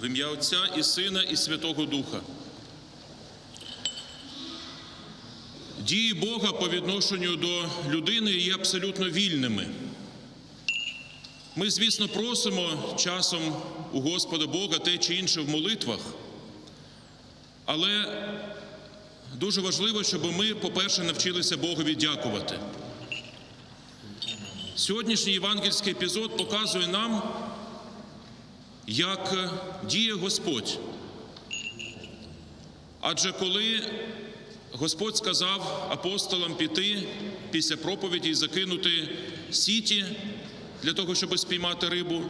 В ім'я Отця і Сина, і Святого Духа. Дії Бога по відношенню до людини є абсолютно вільними. Ми, звісно, просимо часом у Господа Бога те чи інше в молитвах, але дуже важливо, щоб ми, по-перше, навчилися Богові дякувати. Сьогоднішній євангельський епізод показує нам, як діє Господь. Адже коли Господь сказав апостолам піти після проповіді і закинути сіті для того, щоб спіймати рибу,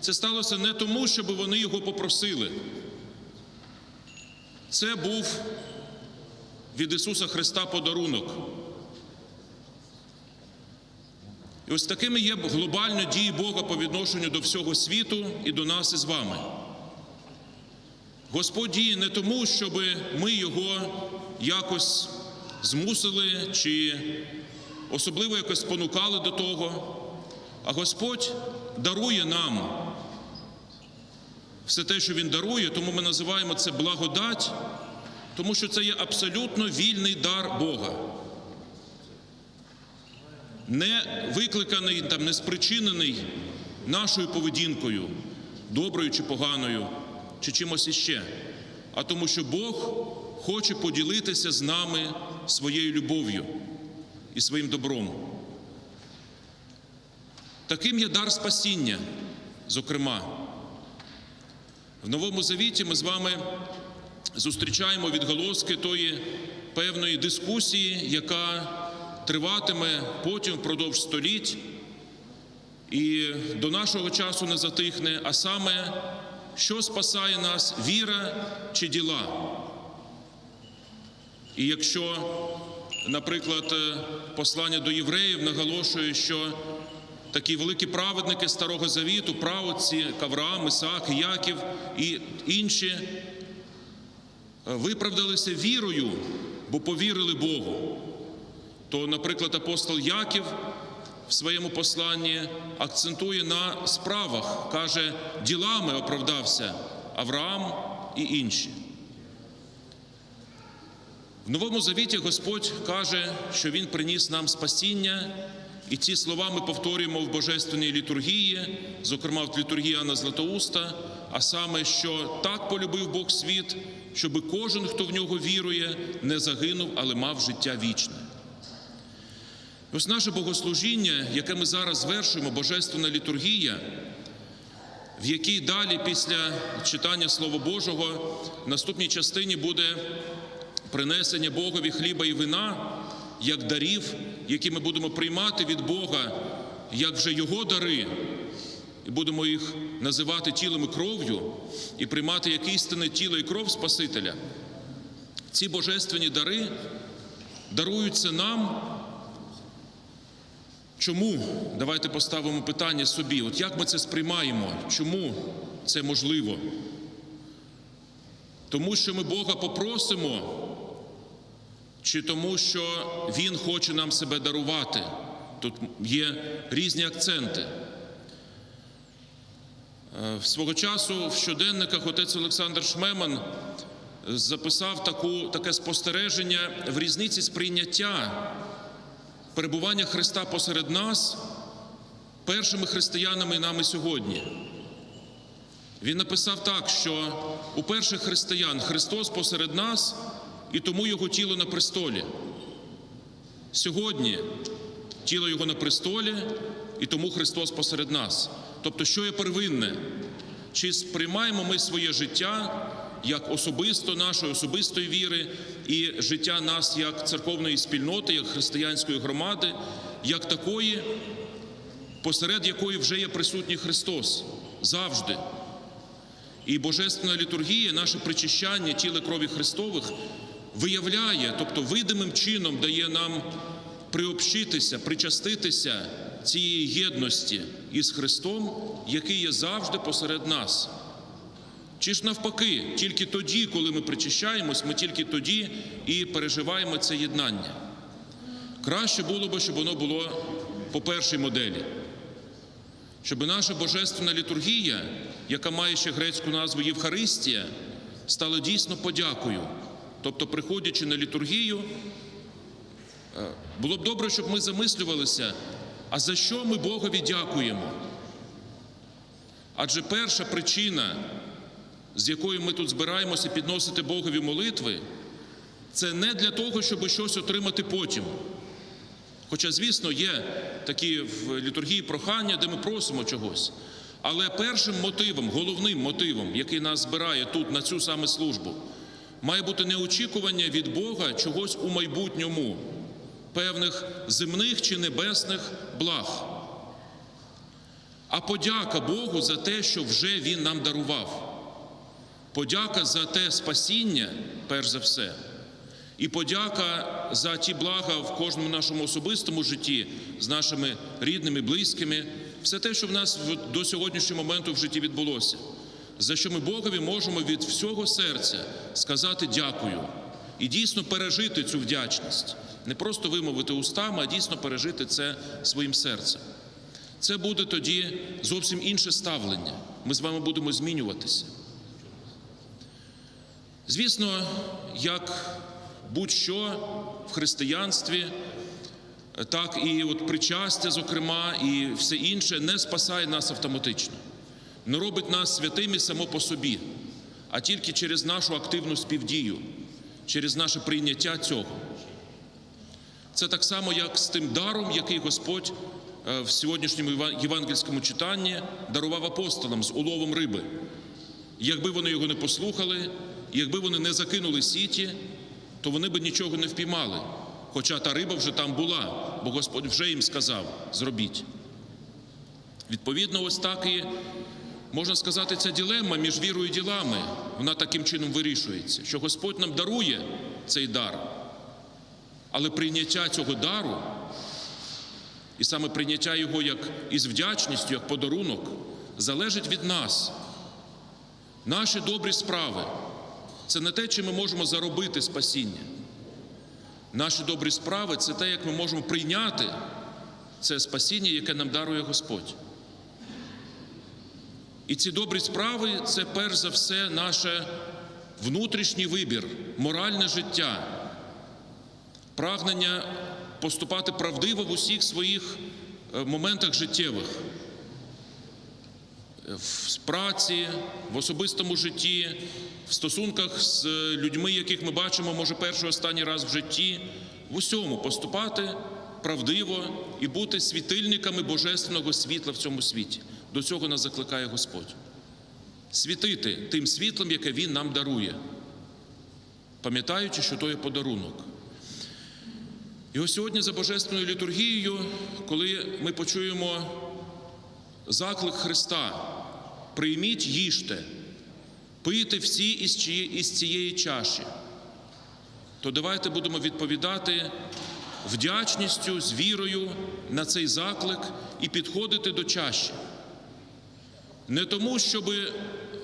це сталося не тому, щоб вони його попросили. Це був від Ісуса Христа подарунок. І ось такими є глобальні дії Бога по відношенню до всього світу і до нас із вами. Господь діє не тому, щоб ми його якось змусили чи особливо якось спонукали до того, а Господь дарує нам все те, що Він дарує, тому ми називаємо це благодать, тому що це є абсолютно вільний дар Бога не викликаний, там, не спричинений нашою поведінкою, доброю чи поганою, чи чимось іще, а тому, що Бог хоче поділитися з нами своєю любов'ю і своїм добром. Таким є дар спасіння, зокрема. В Новому Завіті ми з вами зустрічаємо відголоски тої певної дискусії, яка триватиме потім впродовж століть і до нашого часу не затихне, а саме, що спасає нас віра чи діла. І якщо, наприклад, послання до євреїв наголошує, що такі великі праведники Старого Завіту, правоці Кавраам, Ісаак, Яків і інші виправдалися вірою, бо повірили Богу то, наприклад, апостол Яків в своєму посланні акцентує на справах, каже, ділами оправдався Авраам і інші. В Новому Завіті Господь каже, що Він приніс нам спасіння, і ці слова ми повторюємо в Божественній літургії, зокрема в літургії Анна Златоуста, а саме, що так полюбив Бог світ, щоби кожен, хто в нього вірує, не загинув, але мав життя вічне. Ось наше богослужіння, яке ми зараз звершуємо, Божественна літургія, в якій далі після читання Слова Божого в наступній частині буде принесення Богові хліба і вина як дарів, які ми будемо приймати від Бога, як вже Його дари, і будемо їх називати тілом і кров'ю, і приймати як істинне тіло і кров Спасителя. Ці божественні дари даруються нам. Чому? Давайте поставимо питання собі. От як ми це сприймаємо? Чому це можливо? Тому що ми Бога попросимо, чи тому, що Він хоче нам себе дарувати? Тут є різні акценти. Е, Свого часу в щоденниках отець Олександр Шмеман записав таку, таке спостереження в різниці сприйняття перебування Христа посеред нас першими християнами нами сьогодні. Він написав так, що у перших християн Христос посеред нас і тому Його тіло на престолі. Сьогодні тіло Його на престолі і тому Христос посеред нас. Тобто, що є первинне? Чи сприймаємо ми своє життя як особисто нашої особистої віри і життя нас як церковної спільноти, як християнської громади, як такої, посеред якої вже є присутній Христос завжди. І Божественна літургія, наше причищання тіла крові Христових виявляє, тобто видимим чином дає нам приобщитися, причаститися цієї єдності із Христом, який є завжди посеред нас. Чи ж навпаки, тільки тоді, коли ми причащаємось, ми тільки тоді і переживаємо це єднання. Краще було би, щоб воно було по першій моделі. щоб наша божественна літургія, яка має ще грецьку назву Євхаристія, стала дійсно подякою. Тобто, приходячи на літургію, е, було б добре, щоб ми замислювалися, а за що ми Богові дякуємо? Адже перша причина, з якою ми тут збираємося підносити Богові молитви, це не для того, щоб щось отримати потім. Хоча, звісно, є такі в літургії прохання, де ми просимо чогось. Але першим мотивом, головним мотивом, який нас збирає тут на цю саме службу, має бути не очікування від Бога чогось у майбутньому, певних земних чи небесних благ, а подяка Богу за те, що вже Він нам дарував. Подяка за те спасіння, перш за все, і подяка за ті блага в кожному нашому особистому житті з нашими рідними, близькими, все те, що в нас до сьогоднішнього моменту в житті відбулося, за що ми Богові можемо від всього серця сказати дякую і дійсно пережити цю вдячність, не просто вимовити устами, а дійсно пережити це своїм серцем. Це буде тоді зовсім інше ставлення. Ми з вами будемо змінюватися. Звісно, як будь-що в християнстві, так і от причастя, зокрема, і все інше не спасає нас автоматично, не робить нас святими само по собі, а тільки через нашу активну співдію, через наше прийняття цього. Це так само, як з тим даром, який Господь е, в сьогоднішньому євангельському читанні дарував апостолам з уловом риби. Якби вони його не послухали, якби вони не закинули сіті, то вони би нічого не впіймали. Хоча та риба вже там була, бо Господь вже їм сказав: зробіть. Відповідно, ось так і можна сказати, ця ділема між вірою і ділами, вона таким чином вирішується, що Господь нам дарує цей дар, але прийняття цього дару, і саме прийняття його як із вдячністю, як подарунок, залежить від нас. Наші добрі справи це не те, чи ми можемо заробити спасіння. Наші добрі справи це те, як ми можемо прийняти це спасіння, яке нам дарує Господь. І ці добрі справи це перш за все наше внутрішній вибір, моральне життя, прагнення поступати правдиво в усіх своїх е, моментах життєвих в праці, в особистому житті, в стосунках з людьми, яких ми бачимо, може, перший останній раз в житті, в усьому поступати правдиво і бути світильниками божественного світла в цьому світі. До цього нас закликає Господь. Світити тим світлом, яке Він нам дарує, пам'ятаючи, що то є подарунок. І ось сьогодні за Божественною літургією, коли ми почуємо заклик Христа, прийміть, їжте, пийте всі із, цієї чаші, то давайте будемо відповідати вдячністю, з вірою на цей заклик і підходити до чаші. Не тому, щоб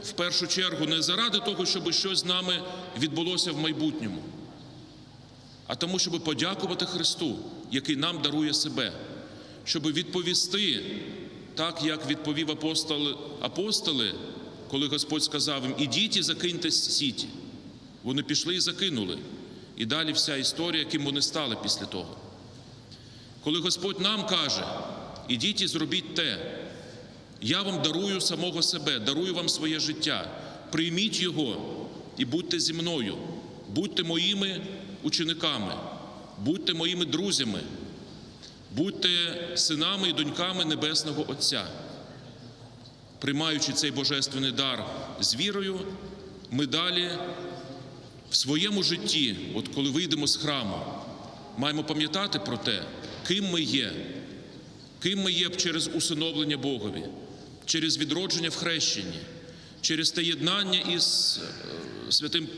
в першу чергу не заради того, щоб щось з нами відбулося в майбутньому, а тому, щоб подякувати Христу, який нам дарує себе, щоб відповісти так, як відповів апостоли, апостоли, коли Господь сказав їм, ідіть і закиньте сіті. Вони пішли і закинули. І далі вся історія, ким вони стали після того. Коли Господь нам каже, ідіть і зробіть те, я вам дарую самого себе, дарую вам своє життя. Прийміть його і будьте зі мною, будьте моїми учениками, будьте моїми друзями, будьте синами і доньками Небесного Отця. Приймаючи цей божественний дар з вірою, ми далі в своєму житті, от коли вийдемо з храму, маємо пам'ятати про те, ким ми є, ким ми є через усиновлення Богові, через відродження в хрещенні, через те єднання із е, святим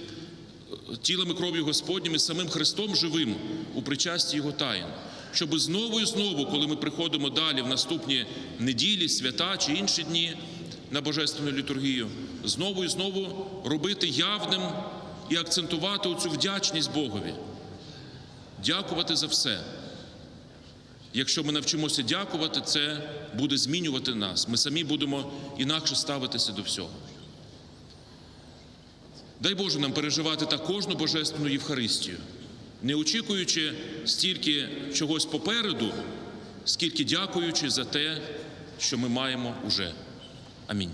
е, тілом і кров'ю Господнім і самим Христом живим у причасті Його таїн. Щоб знову і знову, коли ми приходимо далі в наступні неділі, свята чи інші дні на Божественну літургію, знову і знову робити явним і акцентувати оцю вдячність Богові, дякувати за все. Якщо ми навчимося дякувати, це буде змінювати нас. Ми самі будемо інакше ставитися до всього. Дай Боже нам переживати так кожну божественну Євхаристію, не очікуючи стільки чогось попереду, скільки дякуючи за те, що ми маємо уже. Амінь.